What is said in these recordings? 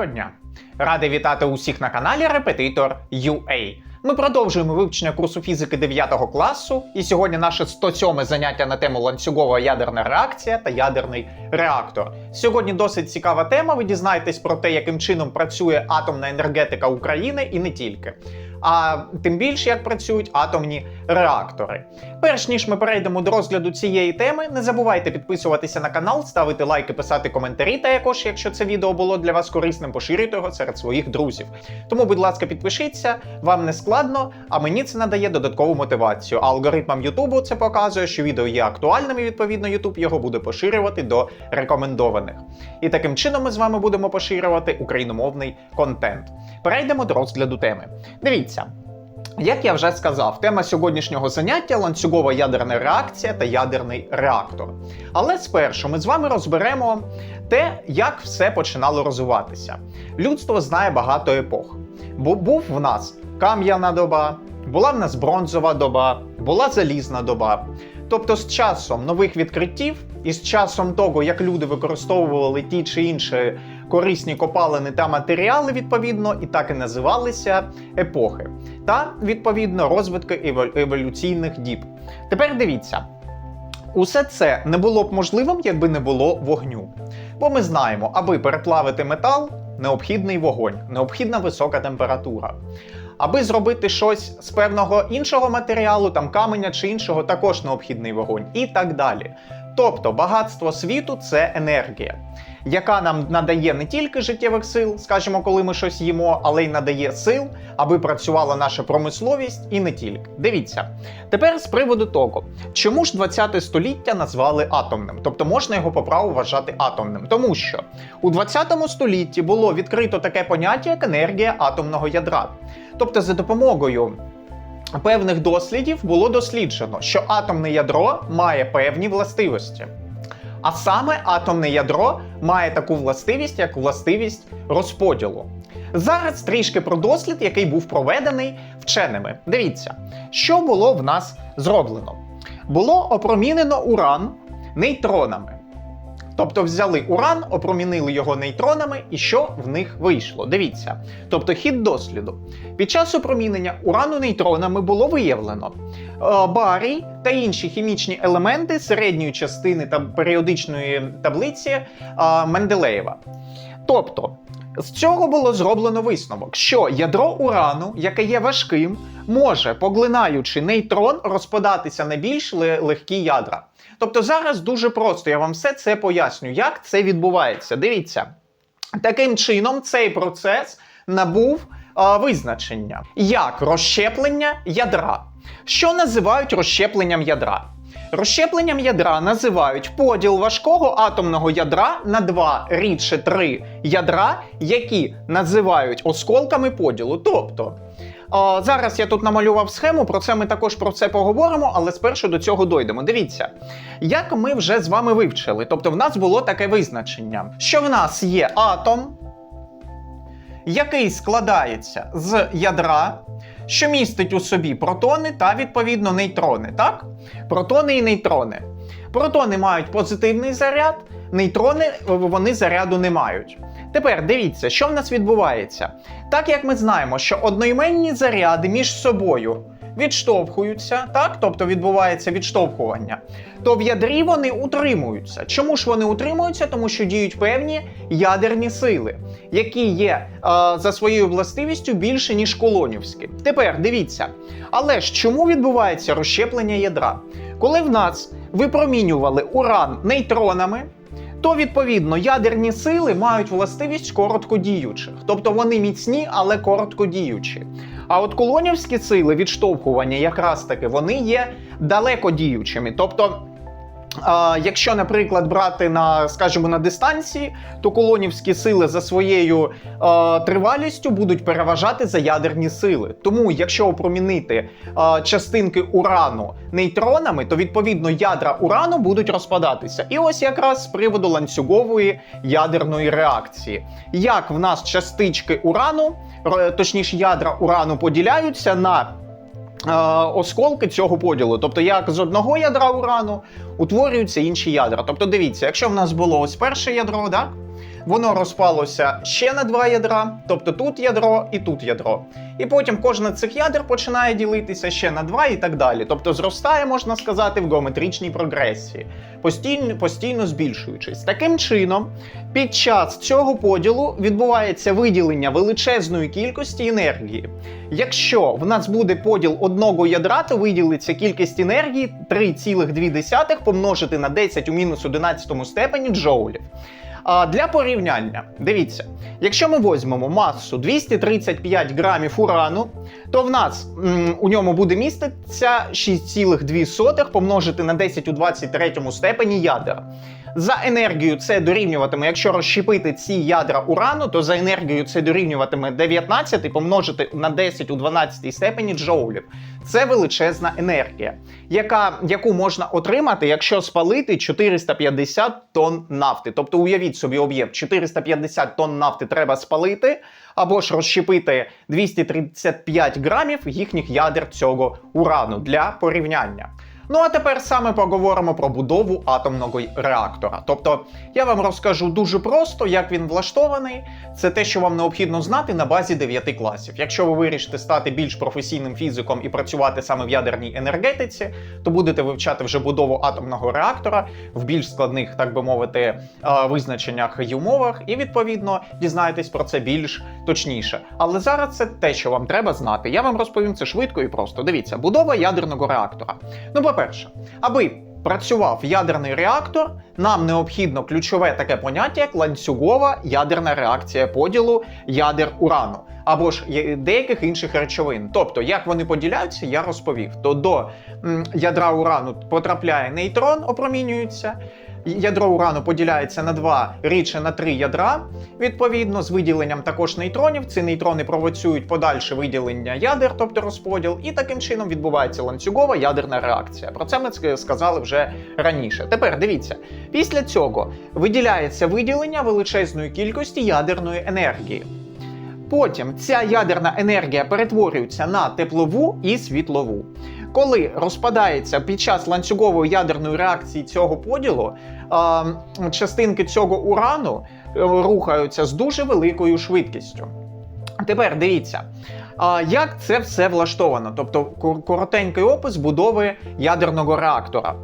Доброго дня! Радий вітати усіх на каналі Репетитор UA. Ми продовжуємо вивчення курсу фізики 9 класу, і сьогодні наше 107 заняття на тему ланцюгова ядерна реакція та ядерний реактор. Сьогодні досить цікава тема. Ви дізнаєтесь про те, яким чином працює атомна енергетика України і не тільки. А тим більше як працюють атомні реактори. Перш ніж ми перейдемо до розгляду цієї теми, не забувайте підписуватися на канал, ставити лайки, писати коментарі. Та якож, якщо це відео було для вас корисним, поширюйте його серед своїх друзів. Тому, будь ласка, підпишіться, вам не складно, а мені це надає додаткову мотивацію. А алгоритмам Ютубу це показує, що відео є актуальним, і відповідно Ютуб його буде поширювати до рекомендованих. І таким чином ми з вами будемо поширювати україномовний контент. Перейдемо до розгляду теми. Дивіться. Як я вже сказав, тема сьогоднішнього заняття ланцюгова ядерна реакція та ядерний реактор. Але спершу ми з вами розберемо те, як все починало розвиватися. Людство знає багато епох. Бо був в нас кам'яна доба, була в нас бронзова доба, була залізна доба. Тобто, з часом нових відкриттів і з часом того, як люди використовували ті чи інші корисні копалини та матеріали, відповідно, і так і називалися епохи, та відповідно розвитки еволю- еволюційних діб. Тепер дивіться. Усе це не було б можливим, якби не було вогню. Бо ми знаємо, аби переплавити метал, необхідний вогонь, необхідна висока температура. Аби зробити щось з певного іншого матеріалу, там каменя чи іншого, також необхідний вогонь, і так далі. Тобто багатство світу це енергія, яка нам надає не тільки життєвих сил, скажімо, коли ми щось їмо, але й надає сил, аби працювала наша промисловість і не тільки. Дивіться, тепер з приводу того, чому ж 20 століття назвали атомним, тобто можна його по праву вважати атомним, тому що у 20 столітті було відкрито таке поняття, як енергія атомного ядра. Тобто, за допомогою певних дослідів було досліджено, що атомне ядро має певні властивості. А саме атомне ядро має таку властивість, як властивість розподілу. Зараз трішки про дослід, який був проведений вченими. Дивіться, що було в нас зроблено. Було опромінено уран нейтронами. Тобто взяли уран, опромінили його нейтронами, і що в них вийшло? Дивіться. Тобто хід досліду. Під час опромінення урану нейтронами було виявлено е, барій та інші хімічні елементи середньої частини та періодичної таблиці е, Менделеєва. Тобто, з цього було зроблено висновок, що ядро урану, яке є важким, може, поглинаючи нейтрон, розпадатися на більш легкі ядра. Тобто зараз дуже просто, я вам все це поясню, як це відбувається. Дивіться, таким чином цей процес набув а, визначення як розщеплення ядра. Що називають розщепленням ядра? Розщепленням ядра називають поділ важкого атомного ядра на два рідше три ядра, які називають осколками поділу. Тобто, а, зараз я тут намалював схему, про це ми також про це поговоримо, але спершу до цього дойдемо. Дивіться, як ми вже з вами вивчили, тобто в нас було таке визначення, що в нас є атом, який складається з ядра, що містить у собі протони та відповідно нейтрони. Так? Протони і нейтрони. Протони мають позитивний заряд, нейтрони вони заряду не мають. Тепер дивіться, що в нас відбувається. Так як ми знаємо, що одноіменні заряди між собою відштовхуються, так, тобто відбувається відштовхування, то в ядрі вони утримуються. Чому ж вони утримуються? Тому що діють певні ядерні сили, які є е, за своєю властивістю більше, ніж колонівські. Тепер дивіться. Але ж чому відбувається розщеплення ядра? Коли в нас випромінювали уран нейтронами, то відповідно ядерні сили мають властивість короткодіючих, тобто вони міцні, але короткодіючі. А от колонівські сили відштовхування, якраз таки, вони є далекодіючими. Тобто, якщо, наприклад, брати на, скажімо, на дистанції, то колонівські сили за своєю е, тривалістю будуть переважати за ядерні сили. Тому, якщо опромінити е, частинки урану нейтронами, то відповідно ядра урану будуть розпадатися. І ось якраз з приводу ланцюгової ядерної реакції. Як в нас частички урану, точніше ядра урану поділяються на осколки цього поділу. Тобто, як з одного ядра урану утворюються інші ядра. Тобто, дивіться, якщо в нас було ось перше ядро, так? Воно розпалося ще на два ядра, тобто тут ядро і тут ядро. І потім кожне цих ядер починає ділитися ще на два і так далі. Тобто зростає, можна сказати, в геометричній прогресії, постійно, постійно збільшуючись. Таким чином, під час цього поділу відбувається виділення величезної кількості енергії. Якщо в нас буде поділ одного ядра, то виділиться кількість енергії 3,2 помножити на 10 у мінус 11 степені джоулів. А для порівняння, дивіться, якщо ми візьмемо масу 235 грамів урану, то в нас м, у ньому буде міститися 6,2 помножити на 10 у 23 степені ядер. За енергію це дорівнюватиме, якщо розщепити ці ядра урану, то за енергію це дорівнюватиме 19 помножити на 10 у 12 степені джоулів. Це величезна енергія, яка, яку можна отримати, якщо спалити 450 тонн нафти. Тобто уявіть собі об'єкт, 450 тонн нафти треба спалити, або ж розщепити 235 грамів їхніх ядер цього урану для порівняння. Ну а тепер саме поговоримо про будову атомного реактора. Тобто я вам розкажу дуже просто, як він влаштований. Це те, що вам необхідно знати на базі 9 класів. Якщо ви вирішите стати більш професійним фізиком і працювати саме в ядерній енергетиці, то будете вивчати вже будову атомного реактора в більш складних, так би мовити, визначеннях і умовах, і відповідно дізнаєтесь про це більш точніше. Але зараз це те, що вам треба знати. Я вам розповім це швидко і просто. Дивіться, будова ядерного реактора. Ну, по-перше, аби працював ядерний реактор, нам необхідно ключове таке поняття, як ланцюгова ядерна реакція поділу ядер урану. Або ж деяких інших речовин. Тобто, як вони поділяються, я розповів. То до ядра урану потрапляє нейтрон, опромінюється. Ядро урану поділяється на два, рідше на три ядра, відповідно, з виділенням також нейтронів. Ці нейтрони провоцюють подальше виділення ядер, тобто розподіл, і таким чином відбувається ланцюгова ядерна реакція. Про це ми сказали вже раніше. Тепер дивіться, після цього виділяється виділення величезної кількості ядерної енергії. Потім ця ядерна енергія перетворюється на теплову і світлову. Коли розпадається під час ланцюгової ядерної реакції цього поділу, а, частинки цього урану е, рухаються з дуже великою швидкістю. Тепер дивіться, як це все влаштовано, тобто коротенький опис будови ядерного реактора.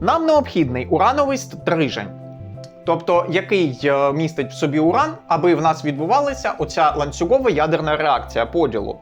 Нам необхідний урановий стрижень. Тобто, який е, містить в собі уран, аби в нас відбувалася оця ланцюгова ядерна реакція поділу.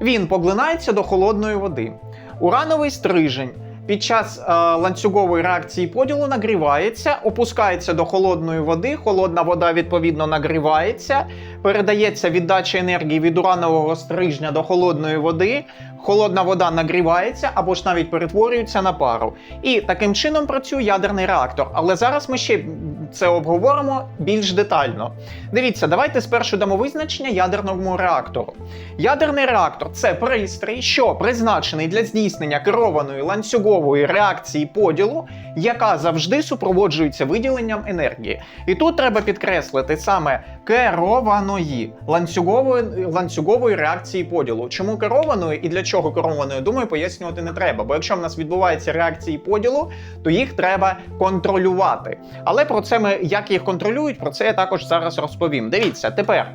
Він поглинається до холодної води. Урановий стрижень під час е, ланцюгової реакції поділу нагрівається, опускається до холодної води. Холодна вода відповідно нагрівається, передається віддача енергії від уранового стрижня до холодної води. Холодна вода нагрівається або ж навіть перетворюється на пару. І таким чином працює ядерний реактор. Але зараз ми ще це обговоримо більш детально. Дивіться, давайте спершу дамо визначення ядерному реактору. Ядерний реактор це пристрій, що призначений для здійснення керованої ланцюгової реакції поділу, яка завжди супроводжується виділенням енергії. І тут треба підкреслити саме керованої ланцюгової, ланцюгової реакції поділу. Чому керованої і для чого керованої, думаю, пояснювати не треба. Бо якщо в нас відбуваються реакції поділу, то їх треба контролювати. Але про це ми як їх контролюють, про це я також зараз розповім. Дивіться, тепер.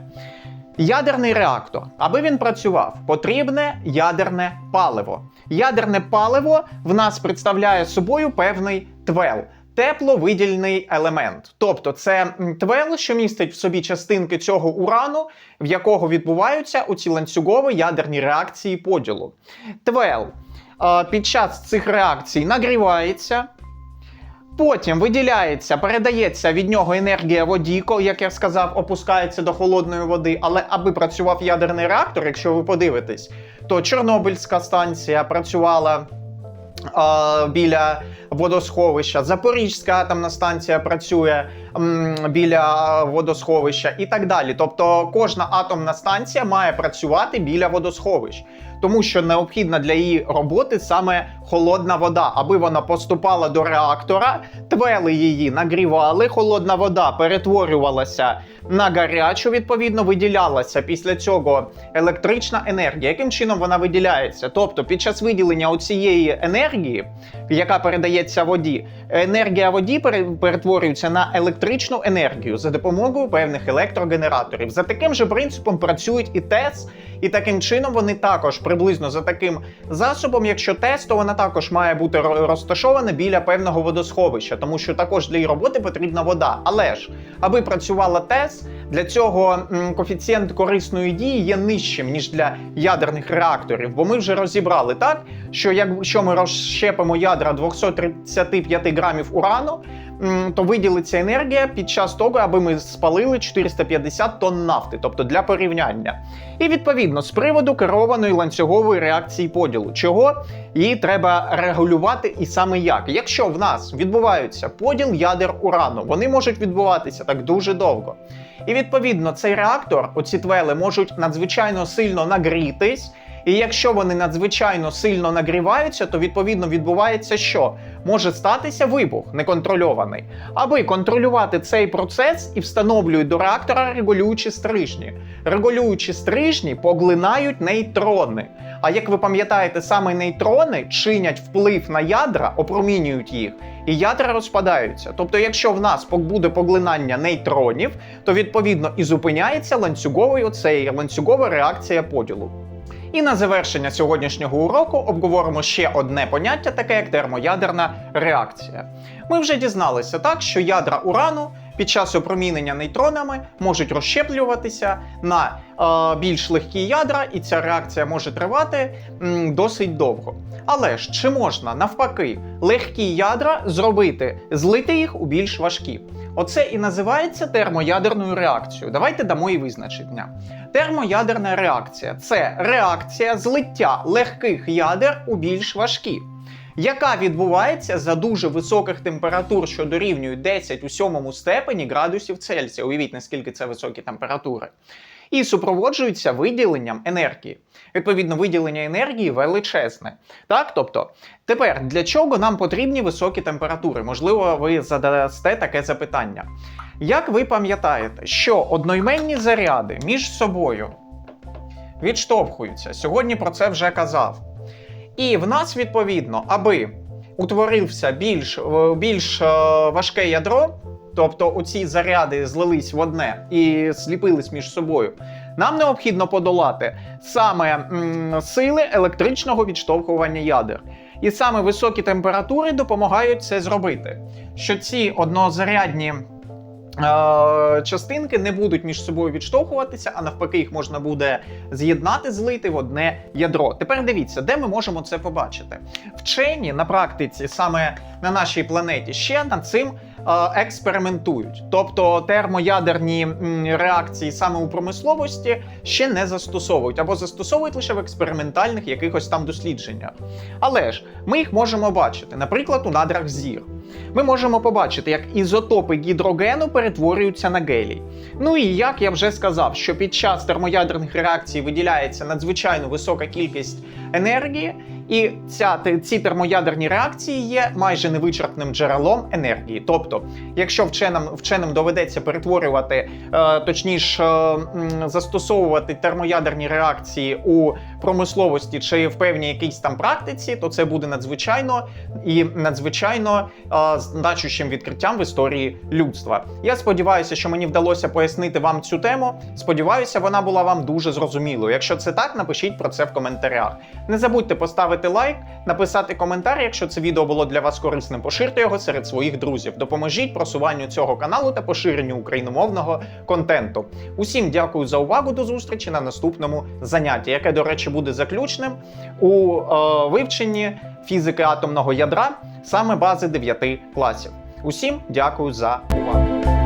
Ядерний реактор, аби він працював, потрібне ядерне паливо. Ядерне паливо в нас представляє собою певний твел. Тепловидільний елемент, тобто це твел, що містить в собі частинки цього урану, в якого відбуваються оці ланцюгові ядерні реакції поділу. Твел е, під час цих реакцій нагрівається, Потім виділяється, передається від нього енергія воді, як я сказав, опускається до холодної води. Але аби працював ядерний реактор, якщо ви подивитесь, то Чорнобильська станція працювала біля водосховища, Запорізька атомна станція працює біля водосховища і так далі. Тобто кожна атомна станція має працювати біля водосховищ. Тому що необхідна для її роботи саме холодна вода, аби вона поступала до реактора, твели її, нагрівали, холодна вода перетворювалася на гарячу, відповідно, виділялася після цього електрична енергія. Яким чином вона виділяється? Тобто, під час виділення оцієї енергії, яка передається воді, енергія воді перетворюється на електричну енергію за допомогою певних електрогенераторів. За таким же принципом працюють і ТЕС, і таким чином вони також приблизно за таким засобом, якщо ТЕС, то вона також має бути розташована біля певного водосховища, тому що також для її роботи потрібна вода. Але ж, аби працювала ТЕС, для цього коефіцієнт корисної дії є нижчим ніж для ядерних реакторів, бо ми вже розібрали так, що якщо ми розщепимо ядра 235 грамів урану, то виділиться енергія під час того, аби ми спалили 450 тонн нафти, тобто для порівняння. І відповідно з приводу керованої ланцюгової реакції поділу, чого її треба регулювати і саме як. Якщо в нас відбувається поділ ядер урану, вони можуть відбуватися так дуже довго. І відповідно цей реактор, оці твели, можуть надзвичайно сильно нагрітись. І якщо вони надзвичайно сильно нагріваються, то відповідно відбувається що? Може статися вибух неконтрольований. Аби контролювати цей процес і встановлюють до реактора регулюючі стрижні. Регулюючі стрижні поглинають нейтрони. А як ви пам'ятаєте, саме нейтрони чинять вплив на ядра, опромінюють їх, і ядра розпадаються. Тобто, якщо в нас буде поглинання нейтронів, то відповідно і зупиняється ланцюговий оцей ланцюгова реакція поділу. І на завершення сьогоднішнього уроку обговоримо ще одне поняття, таке як термоядерна реакція. Ми вже дізналися так, що ядра урану під час опромінення нейтронами можуть розщеплюватися на е, більш легкі ядра, і ця реакція може тривати м, досить довго. Але ж чи можна навпаки легкі ядра зробити, злити їх у більш важкі? Оце і називається термоядерною реакцією. Давайте дамо і визначення. Термоядерна реакція це реакція злиття легких ядер у більш важкі, яка відбувається за дуже високих температур, що дорівнюють 10 у 7 степені градусів Цельсія. Уявіть, наскільки це високі температури. І супроводжується виділенням енергії. Відповідно, виділення енергії величезне. Так, тобто, тепер для чого нам потрібні високі температури? Можливо, ви задасте таке запитання. Як ви пам'ятаєте, що одноіменні заряди між собою відштовхуються? Сьогодні про це вже казав. І в нас, відповідно, аби утворився більш, е, більш е, важке ядро, тобто оці заряди злились в одне і зліпились між собою, нам необхідно подолати саме м, сили електричного відштовхування ядер. І саме високі температури допомагають це зробити. Що ці однозарядні е, частинки не будуть між собою відштовхуватися, а навпаки, їх можна буде з'єднати, злити в одне ядро. Тепер дивіться, де ми можемо це побачити. Вчені на практиці, саме на нашій планеті, ще над цим експериментують. Тобто термоядерні реакції саме у промисловості ще не застосовують або застосовують лише в експериментальних якихось там дослідженнях. Але ж ми їх можемо бачити, наприклад, у надрах зір. Ми можемо побачити, як ізотопи гідрогену перетворюються на гелій. Ну і як я вже сказав, що під час термоядерних реакцій виділяється надзвичайно висока кількість енергії, і ця, ці термоядерні реакції є майже невичерпним джерелом енергії. Тобто, якщо вченим, вченим доведеться перетворювати, е, точніше, е, застосовувати термоядерні реакції у промисловості чи в певній якійсь там практиці, то це буде надзвичайно і надзвичайно е, значущим відкриттям в історії людства. Я сподіваюся, що мені вдалося пояснити вам цю тему. Сподіваюся, вона була вам дуже зрозумілою. Якщо це так, напишіть про це в коментарях. Не забудьте поставити лайк, написати коментар, якщо це відео було для вас корисним. Поширте його серед своїх друзів. Допоможіть просуванню цього каналу та поширенню україномовного контенту. Усім дякую за увагу. До зустрічі на наступному занятті, яке, до речі, буде заключним у е, вивченні фізики атомного ядра, саме бази 9 класів. Усім дякую за увагу.